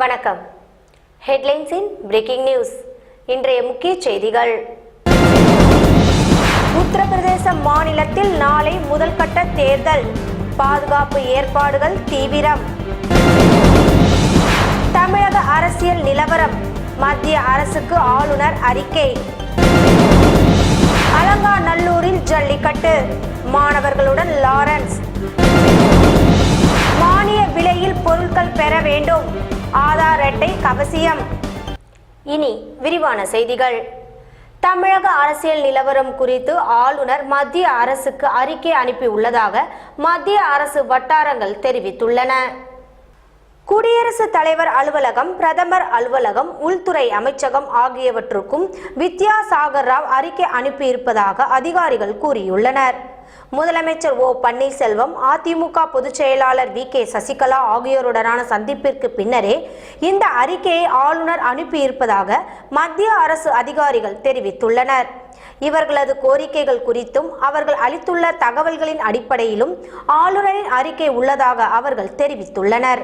வணக்கம். ஹெட்லைன்ஸின் breaking news இன்றைய முக்கிய செய்திகள். உத்தரப்பிரதேச மாநிலத்தில் நாளை முதல்கட்ட தேர்தல். பாதுகாப்பு ஏற்பாடுகள் தீவிரம். தமிழக அரசியல் நிலவரம். மத்திய அரசுக்கு ஆளுநர் அறிக்கை. அலங்காநல்லூரில் ஜல்லிக்கட்டு. மாணவர்களுடன் லாரன்ஸ். மானிய விலையில் பொருட்கள் பெற வேண்டும். ஆதார் அட்டை அவசியம் இனி விரிவான செய்திகள். தமிழக அரசியல் நிலவரம் குறித்து ஆளுநர் மத்திய அரசுக்கு அறிக்கை அனுப்பியுள்ளதாக மத்திய அரசு வட்டாரங்கள் தெரிவித்துள்ளன. குடியரசுத் தலைவர் அலுவலகம் பிரதமர் அலுவலகம் உள்துறை அமைச்சகம் ஆகியவற்றுக்கும் வித்யாசாகர் ராவ் அறிக்கை அனுப்பியிருப்பதாக அதிகாரிகள் கூறியுள்ளனர். முதலமைச்சர் ஓ பன்னீர்செல்வம் அதிமுக பொதுச் செயலாளர் வி கே சசிகலா ஆகியோருடனான சந்திப்பிற்கு பின்னரே இந்த அறிக்கையை ஆளுநர் அனுப்பியிருப்பதாக மத்திய அரசு அதிகாரிகள் தெரிவித்துள்ளனர். இவர்களது கோரிக்கைகள் குறித்தும் அவர்கள் அளித்துள்ள தகவல்களின் அடிப்படையிலும் ஆளுநரின் அறிக்கை உள்ளதாக அவர்கள் தெரிவித்துள்ளனர்.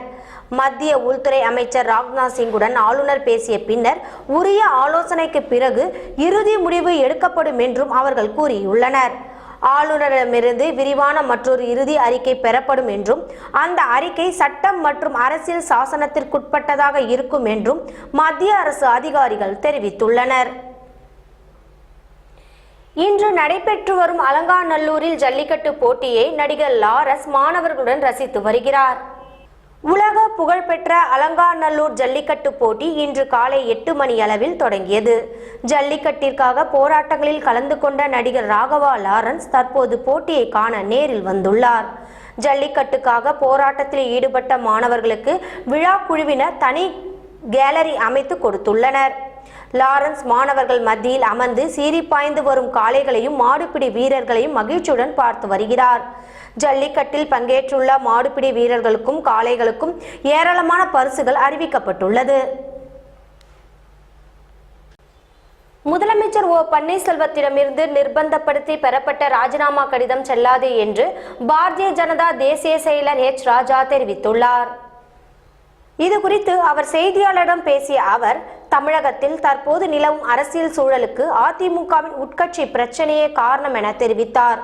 மத்திய உள்துறை அமைச்சர் ராஜ்நாத் சிங்குடன் ஆளுநர் பேசிய பின்னர் உரிய ஆலோசனைக்கு பிறகு இறுதி முடிவு எடுக்கப்படும் என்றும் அவர்கள் கூறியுள்ளனர். ஆளுநரிடமிருந்து விரிவான மற்றொரு இறுதி அறிக்கை பெறப்படும் என்றும் அந்த அறிக்கை சட்டம் மற்றும் அரசியல் சாசனத்திற்குட்பட்டதாக இருக்கும் என்றும் மத்திய அரசு அதிகாரிகள் தெரிவித்துள்ளனர். இன்று நடைபெற்று வரும் அலங்காநல்லூரில் ஜல்லிக்கட்டு போட்டியை நடிகர் லாரஸ் மாணவர்களுடன் ரசித்து வருகிறார். உலக புகழ்பெற்ற அலங்காநல்லூர் ஜல்லிக்கட்டு போட்டி இன்று காலை எட்டு மணி அளவில் தொடங்கியது. ஜல்லிக்கட்டிற்காக போராட்டங்களில் கலந்து கொண்ட நடிகர் ராகவா லாரன்ஸ் தற்போது போட்டியை காண நேரில் வந்துள்ளார். ஜல்லிக்கட்டுக்காக போராட்டத்தில் ஈடுபட்ட மாணவர்களுக்கு விழா குழுவினர் தனி கேலரி அமைத்து கொடுத்துள்ளனர். லாரன்ஸ் மாணவர்கள் மத்தியில் அமர்ந்து சீறி பாய்ந்து வரும் காளைகளையும் மாடுபிடி வீரர்களையும் மகிழ்ச்சியுடன் பார்த்து வருகிறார். ஜல்லிக்கட்டில் பங்கேற்றுள்ள மாடுபிடி வீரர்களுக்கும் காளைகளுக்கும் ஏராளமான பரிசுகள் அறிவிக்கப்பட்டுள்ளது. முதலமைச்சர் ஓ பன்னீர்செல்வத்திடமிருந்து நிர்பந்தப்படுத்தி பெறப்பட்ட ராஜினாமா கடிதம் செல்லாது என்று பாரதிய ஜனதா தேசிய செயலர் எச். ராஜா தெரிவித்துள்ளார். இது குறித்து அவர் செய்தியாளரிடம் பேசிய அவர் தமிழகத்தில் தற்போது நிலவும் அரசியல் சூழலுக்கு அதிமுகவின் உட்கட்சி பிரச்சனையே காரணம் என தெரிவித்தார்.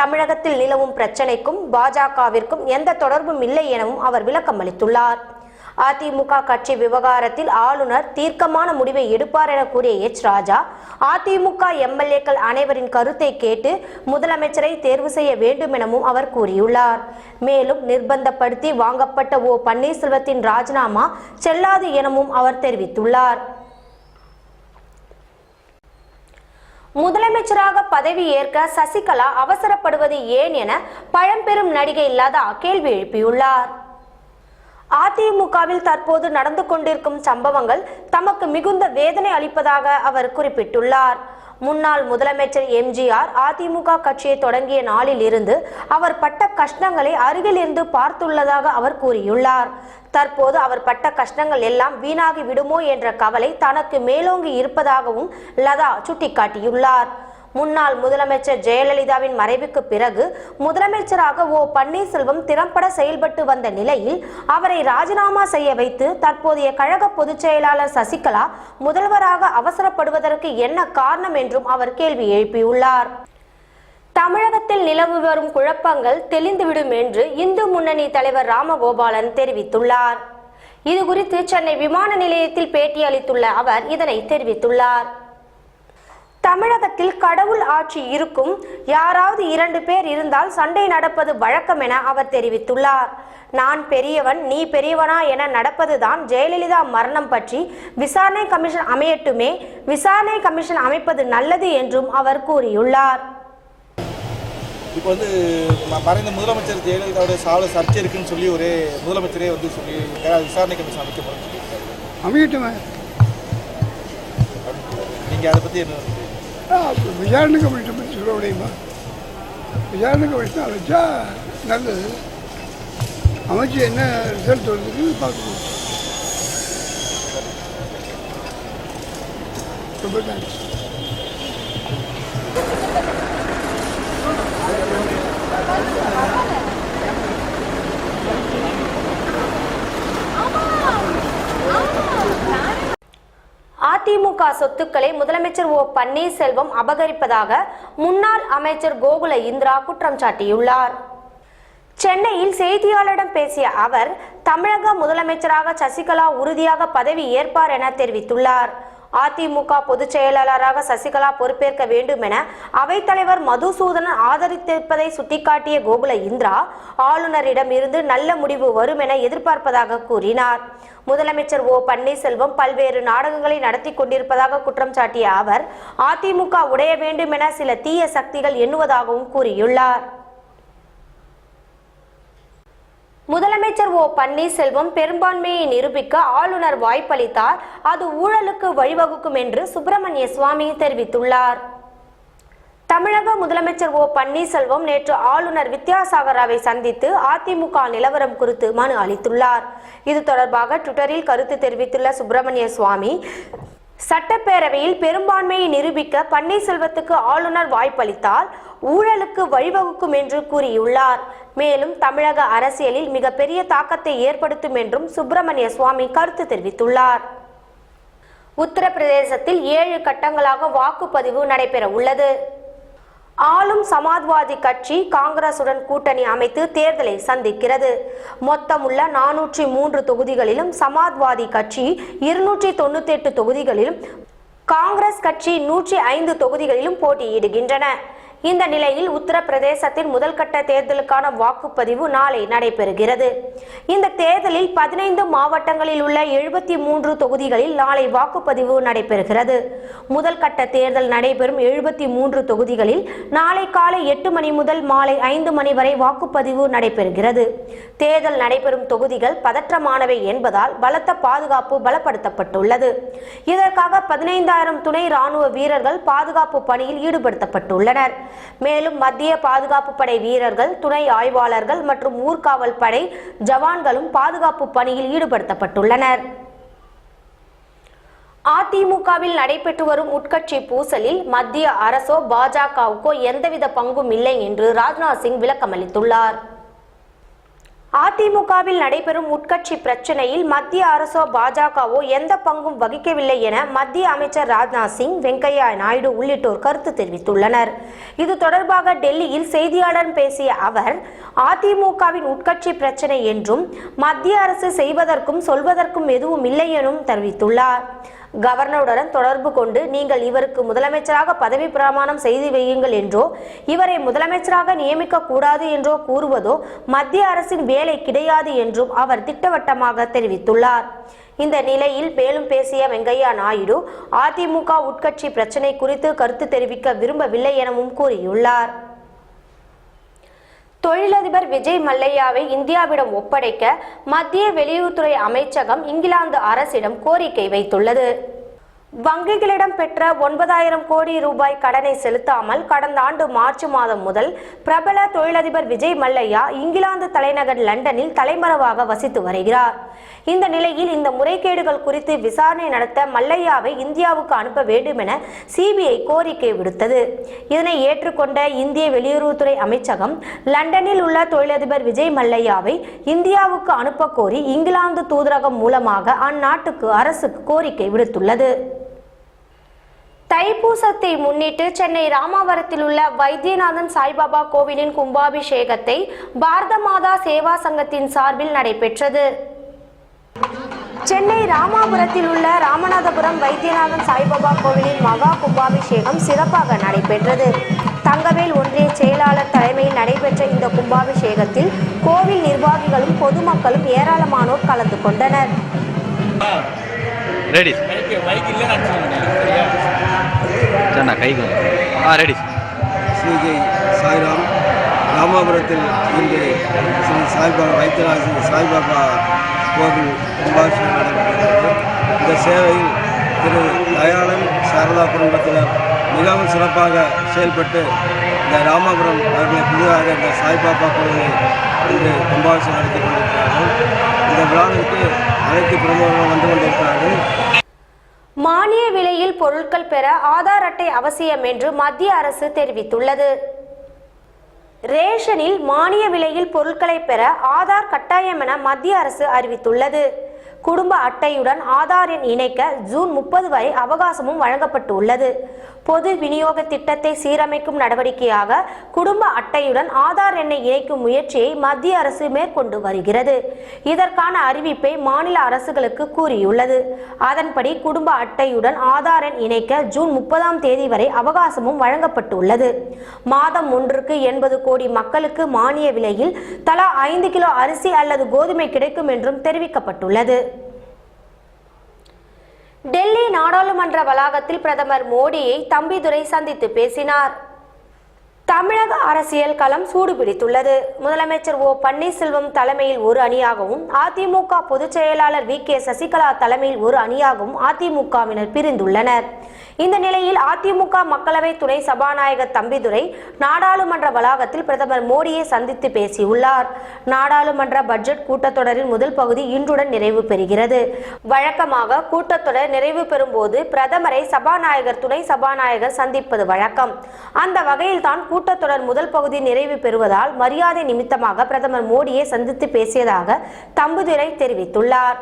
தமிழகத்தில் நிலவும் பிரச்சனைக்கும் பாஜகவிற்கும் எந்த தொடர்பும் இல்லை எனவும் அவர் விளக்கம் அளித்துள்ளார் அதிமுக கட்சி விவகாரத்தில் ஆளுநர் தீர்க்கமான முடிவை எடுப்பார் என கூறிய எச் ராஜா அதிமுக எம்எல்ஏக்கள் அனைவரின் கருத்தை கேட்டு முதலமைச்சரை தேர்வு செய்ய வேண்டும் எனவும் அவர் கூறியுள்ளார். மேலும் நிர்பந்தப்படுத்தி வாங்கப்பட்ட ஓ பன்னீர்செல்வத்தின் ராஜினாமா செல்லாது எனவும் அவர் தெரிவித்துள்ளார். முதலமைச்சராக பதவி ஏற்க சசிகலா அவசரப்படுவது ஏன் என பழம்பெரும் நடிகை லதா கேள்வி எழுப்பியுள்ளார். அதிமுகவில் தற்போது நடந்து கொண்டிருக்கும் சம்பவங்கள் தமக்கு மிகுந்த வேதனை அளிப்பதாக அவர் குறிப்பிட்டுள்ளார். முன்னாள் முதலமைச்சர் எம்ஜிஆர் அதிமுக கட்சியை தொடங்கிய நாளில் இருந்து அவர் பட்ட கஷ்டங்களை அருகில் இருந்து பார்த்துள்ளதாக அவர் கூறியுள்ளார். தற்போது அவர் பட்ட கஷ்டங்கள் எல்லாம் வீணாகி விடுமோ என்ற கவலை தனக்கு மேலோங்கி இருப்பதாகவும் லதா சுட்டிக்காட்டியுள்ளார். முன்னாள் முதலமைச்சர் ஜெயலலிதாவின் மறைவுக்கு பிறகு முதலமைச்சராக ஓ பன்னீர்செல்வம் திறம்பட செயல்பட்டு வந்த நிலையில் அவரை ராஜினாமா செய்ய வைத்து தற்போதைய கழக பொதுச் செயலாளர் சசிகலா முதல்வராக அவசரப்படுவதற்கு என்ன காரணம் என்றும் அவர் கேள்வி எழுப்பியுள்ளார். தமிழகத்தில் நிலவு வரும் குழப்பங்கள் தெளிந்துவிடும் என்று இந்து முன்னணி தலைவர் ராமகோபாலன் தெரிவித்துள்ளார். இது குறித்து சென்னை விமான நிலையத்தில் பேட்டியளித்துள்ள அவர் இதனை தெரிவித்துள்ளார். தமிழகத்தில் கடவுள் ஆட்சி இருக்கும். யாராவது இரண்டு பேர் இருந்தால் சண்டை நடப்பது வழக்கம் என அவர் தெரிவித்துள்ளார். நான் பெரியவன் நீ பெரியவனா என நடப்பதுதான் ஜெயலலிதா மரணம் பற்றி விசாரணை கமிஷன் அமையட்டுமே விசாரணை கமிஷன் அமைப்பது நல்லது என்றும் அவர் கூறியுள்ளார். இப்போ வந்து மறைந்த முதலமைச்சர் ஜெயலலிதாவுடைய சாலை சர்ச்சை இருக்குன்னு சொல்லி ஒரே முதலமைச்சரே வந்து சொல்லி விசாரணை கமிஷன் அமைக்கப்படும் சொல்லியிருக்காரு. அமையட்டுமே. நீங்கள் அதை பற்றி என்ன விசாரணை கமிஷன் பற்றி சொல்ல முடியுமா? விசாரணை கமிஷன் வச்சா நல்லது. அமைச்சு என்ன ரிசல்ட் வருதுன்னு பார்க்கணும். ரொம்ப தேங்க்ஸ் அதிமுக சொத்துக்களை முதலமைச்சர் ஓ பன்னீர்செல்வம் அபகரிப்பதாக முன்னாள் அமைச்சர் கோகுல இந்திரா குற்றம் சாட்டியுள்ளார். சென்னையில் செய்தியாளரிடம் பேசிய அவர் தமிழக முதலமைச்சராக சசிகலா உறுதியாக பதவி ஏற்பார் என தெரிவித்துள்ளார். அதிமுக பொதுச் செயலாளராக சசிகலா பொறுப்பேற்க வேண்டும் என அவைத்தலைவர் மதுசூதனன் ஆதரித்திருப்பதை சுட்டிக்காட்டிய கோகுல இந்திரா ஆளுநரிடம் இருந்து நல்ல முடிவு வரும் என எதிர்பார்ப்பதாக கூறினார். முதலமைச்சர் ஓ பன்னீர்செல்வம் பல்வேறு நாடகங்களை நடத்தி கொண்டிருப்பதாக குற்றம் சாட்டிய அவர் அதிமுக உடைய வேண்டும் என சில தீய சக்திகள் எண்ணுவதாகவும் கூறியுள்ளார். முதலமைச்சர் ஓ பன்னீர்செல்வம் பெரும்பான்மையை நிரூபிக்க ஆளுநர் வாய்ப்பளித்தார். அது ஊழலுக்கு வழிவகுக்கும் என்று சுப்பிரமணிய சுவாமி தெரிவித்துள்ளார். தமிழக முதலமைச்சர் ஓ பன்னீர்செல்வம் நேற்று ஆளுநர் வித்யாசாகராவை சந்தித்து அதிமுக நிலவரம் குறித்து மனு அளித்துள்ளார். இது தொடர்பாக ட்விட்டரில் கருத்து தெரிவித்துள்ள சுப்பிரமணிய சுவாமி சட்டப்பேரவையில் பெரும்பான்மையை நிரூபிக்க பன்னீர்செல்வத்துக்கு ஆளுநர் வாய்ப்பளித்தால் ஊழலுக்கு வழிவகுக்கும் என்று கூறியுள்ளார். மேலும் தமிழக அரசியலில் மிகப்பெரிய தாக்கத்தை ஏற்படுத்தும் என்றும் சுப்பிரமணிய சுவாமி கருத்து தெரிவித்துள்ளார். உத்தரப்பிரதேசத்தில் ஏழு கட்டங்களாக வாக்குப்பதிவு நடைபெற உள்ளது ஆளும் சமாஜ்வாதி கட்சி காங்கிரசுடன் கூட்டணி அமைத்து தேர்தலை சந்திக்கிறது. மொத்தமுள்ள நானூற்றி மூன்று தொகுதிகளிலும் சமாஜ்வாதி கட்சி இருநூற்றி தொண்ணூத்தி எட்டு தொகுதிகளிலும் காங்கிரஸ் கட்சி நூற்றி ஐந்து தொகுதிகளிலும் போட்டியிடுகின்றன. இந்த நிலையில் உத்தரப்பிரதேசத்தின் முதல்கட்ட தேர்தலுக்கான வாக்குப்பதிவு நாளை நடைபெறுகிறது. இந்த தேர்தலில் பதினைந்து மாவட்டங்களில் உள்ள எழுபத்தி மூன்று தொகுதிகளில் நாளை வாக்குப்பதிவு நடைபெறுகிறது. முதல் கட்ட தேர்தல் நடைபெறும் எழுபத்தி மூன்று தொகுதிகளில் நாளை காலை எட்டு மணி முதல் மாலை ஐந்து மணி வரை வாக்குப்பதிவு நடைபெறுகிறது. தேர்தல் நடைபெறும் தொகுதிகள் பதற்றமானவை என்பதால் பலத்த பாதுகாப்பு பலப்படுத்தப்பட்டுள்ளது. இதற்காக பதினைந்தாயிரம் துணை ராணுவ வீரர்கள் பாதுகாப்பு பணியில் ஈடுபடுத்தப்பட்டுள்ளனர். மேலும் மத்திய பாதுகாப்பு படை வீரர்கள் துணை ஆய்வாளர்கள் மற்றும் ஊர்காவல் படை ஜவான்களும் பாதுகாப்பு பணியில் ஈடுபடுத்தப்பட்டுள்ளனர். அதிமுகவில் நடைபெற்று வரும் உட்கட்சி பூசலில் மத்திய அரசோ பாஜகவுக்கோ எந்தவித பங்கும் இல்லை என்று ராஜ்நாத் சிங் விளக்கமளித்துள்ளார். அதிமுகவில் நடைபெறும் உட்கட்சி பிரச்சனையில் மத்திய அரசோ பாஜகவோ எந்த பங்கும் வகிக்கவில்லை என மத்திய அமைச்சர் ராஜ்நாத் சிங் வெங்கையா நாயுடு உள்ளிட்டோர் கருத்து தெரிவித்துள்ளனர். இது தொடர்பாக டெல்லியில் செய்தியாளர் பேசிய அவர் அதிமுகவின் உட்கட்சி பிரச்சனை என்றும் மத்திய அரசு செய்வதற்கும் சொல்வதற்கும் எதுவும் இல்லை எனும் தெரிவித்துள்ளார். கவர்னருடன் தொடர்பு கொண்டு நீங்கள் இவருக்கு முதலமைச்சராக பதவி பிரமாணம் செய்து வையுங்கள் என்றோ இவரை முதலமைச்சராக நியமிக்க கூடாது என்றோ கூறுவதோ மத்திய அரசின் வேலை கிடையாது என்றும் அவர் திட்டவட்டமாக தெரிவித்துள்ளார். இந்த நிலையில் மேலும் பேசிய வெங்கையா நாயுடு அதிமுக உட்கட்சி பிரச்சினை குறித்து கருத்து தெரிவிக்க விரும்பவில்லை எனவும் கூறியுள்ளார். தொழிலதிபர் விஜய் மல்லையாவை இந்தியாவிடம் ஒப்படைக்க மத்திய வெளியுறவுத்துறை அமைச்சகம் இங்கிலாந்து அரசிடம் கோரிக்கை வைத்துள்ளது. வங்கிகளிடம் பெற்ற ஒன்பதாயிரம் கோடி ரூபாய் கடனை செலுத்தாமல் கடந்த ஆண்டு மார்ச் மாதம் முதல் பிரபல தொழிலதிபர் விஜய் மல்லையா இங்கிலாந்து தலைநகர் லண்டனில் தலைமறைவாக வசித்து வருகிறார். இந்த நிலையில் இந்த முறைகேடுகள் குறித்து விசாரணை நடத்த மல்லையாவை இந்தியாவுக்கு அனுப்ப வேண்டும் என சிபிஐ கோரிக்கை விடுத்தது. இதனை ஏற்றுக்கொண்ட இந்திய வெளியுறவுத்துறை அமைச்சகம் லண்டனில் உள்ள தொழிலதிபர் விஜய் மல்லையாவை இந்தியாவுக்கு அனுப்ப கோரி இங்கிலாந்து தூதரகம் மூலமாக அந்நாட்டுக்கு அரசுக்கு கோரிக்கை விடுத்துள்ளது. தைப்பூசத்தை முன்னிட்டு சென்னை ராமாவரத்தில் உள்ள வைத்தியநாதன் சாய்பாபா கோவிலின் கும்பாபிஷேகத்தை பாரத மாதா சேவா சங்கத்தின் சார்பில் நடைபெற்றது. சென்னை ராமாபுரத்தில் உள்ள ராமநாதபுரம் வைத்தியநாதன் சாய்பாபா கோவிலின் மகா கும்பாபிஷேகம் சிறப்பாக நடைபெற்றது. தங்கவேல் ஒன்றிய செயலாளர் தலைமையில் நடைபெற்ற இந்த கும்பாபிஷேகத்தில் கோவில் நிர்வாகிகளும் பொதுமக்களும் ஏராளமானோர் கலந்து கொண்டனர். ரெடி நான் கைக்கு ஆ ரெடி ஸ்ரீகை சாய்ராம் ராமாபுரத்தில் இன்று ஸ்ரீ சாய்பாபா வைத்தியநாத சாய்பாபா கோவில் கும்பாபிஷேகம் நடைபெறுகிறது இந்த சேவையில் திரு தயாளன் சாரதா குடும்பத்தினர் மிகவும் சிறப்பாக செயல்பட்டு இந்த ராமாபுரம் அவர்களை புதிதாக இந்த சாய்பாபா கோவிலை இன்று கும்பாபிஷேகம் நடத்தி கொண்டிருக்கிறார்கள். இந்த விழாவிற்கு அனைத்து பிரமுகர்களும் வந்து கொண்டிருக்கிறார்கள். மானிய விலையில் பொருட்கள் பெற ஆதார் அட்டை அவசியம் என்று மத்திய அரசு தெரிவித்துள்ளது. ரேஷனில் மானிய விலையில் பொருட்களை பெற ஆதார் கட்டாயம் என மத்திய அரசு அறிவித்துள்ளது. குடும்ப அட்டையுடன் ஆதார் எண் இணைக்க ஜூன் முப்பது வரை அவகாசமும் வழங்கப்பட்டு உள்ளது பொது விநியோக திட்டத்தை சீரமைக்கும் நடவடிக்கையாக குடும்ப அட்டையுடன் ஆதார் எண்ணை இணைக்கும் முயற்சியை மத்திய அரசு மேற்கொண்டு வருகிறது. இதற்கான அறிவிப்பை மாநில அரசுகளுக்கு கூறியுள்ளது. அதன்படி குடும்ப அட்டையுடன் ஆதார் எண் இணைக்க ஜூன் முப்பதாம் தேதி வரை அவகாசமும் வழங்கப்பட்டுள்ளது. மாதம் ஒன்றுக்கு எண்பது கோடி மக்களுக்கு மானிய விலையில் தலா ஐந்து கிலோ அரிசி அல்லது கோதுமை கிடைக்கும் என்றும் தெரிவிக்கப்பட்டுள்ளது. டெல்லி நாடாளுமன்ற வளாகத்தில் பிரதமர் மோடியை தம்பிதுரை சந்தித்து பேசினார். தமிழக அரசியல் களம் சூடுபிடித்துள்ளது. முதலமைச்சர் ஓ பன்னீர்செல்வம் தலைமையில் ஒரு அணியாகவும் அதிமுக பொதுச் செயலாளர் வி கே சசிகலா தலைமையில் ஒரு அணியாகவும் அதிமுகவினர் பிரிந்துள்ளனர். இந்த நிலையில் அதிமுக மக்களவை துணை சபாநாயகர் தம்பிதுரை நாடாளுமன்ற வளாகத்தில் பிரதமர் மோடியை சந்தித்து பேசியுள்ளார். நாடாளுமன்ற பட்ஜெட் கூட்டத்தொடரின் முதல் பகுதி இன்றுடன் நிறைவு பெறுகிறது. வழக்கமாக கூட்டத்தொடர் நிறைவு பெறும்போது பிரதமரை சபாநாயகர் துணை சபாநாயகர் சந்திப்பது வழக்கம். அந்த வகையில்தான் கூட்டத்தொடர் முதல் பகுதி நிறைவு பெறுவதால் மரியாதை நிமித்தமாக பிரதமர் மோடியை சந்தித்து பேசியதாக தம்புதுரை தெரிவித்துள்ளார்.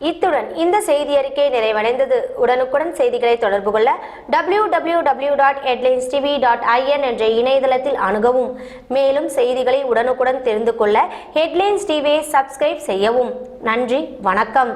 இத்துடன் இந்த செய்தி அறிக்கை நிறைவடைந்தது. உடனுக்குடன் செய்திகளை தொடர்பு கொள்ள W W W dot headlines TV dot IN என்ற இணையதளத்தில் அணுகவும். மேலும் செய்திகளை உடனுக்குடன் தெரிந்து கொள்ள ஹெட்லைன்ஸ் டிவியை சப்ஸ்கிரைப் செய்யவும். நன்றி வணக்கம்.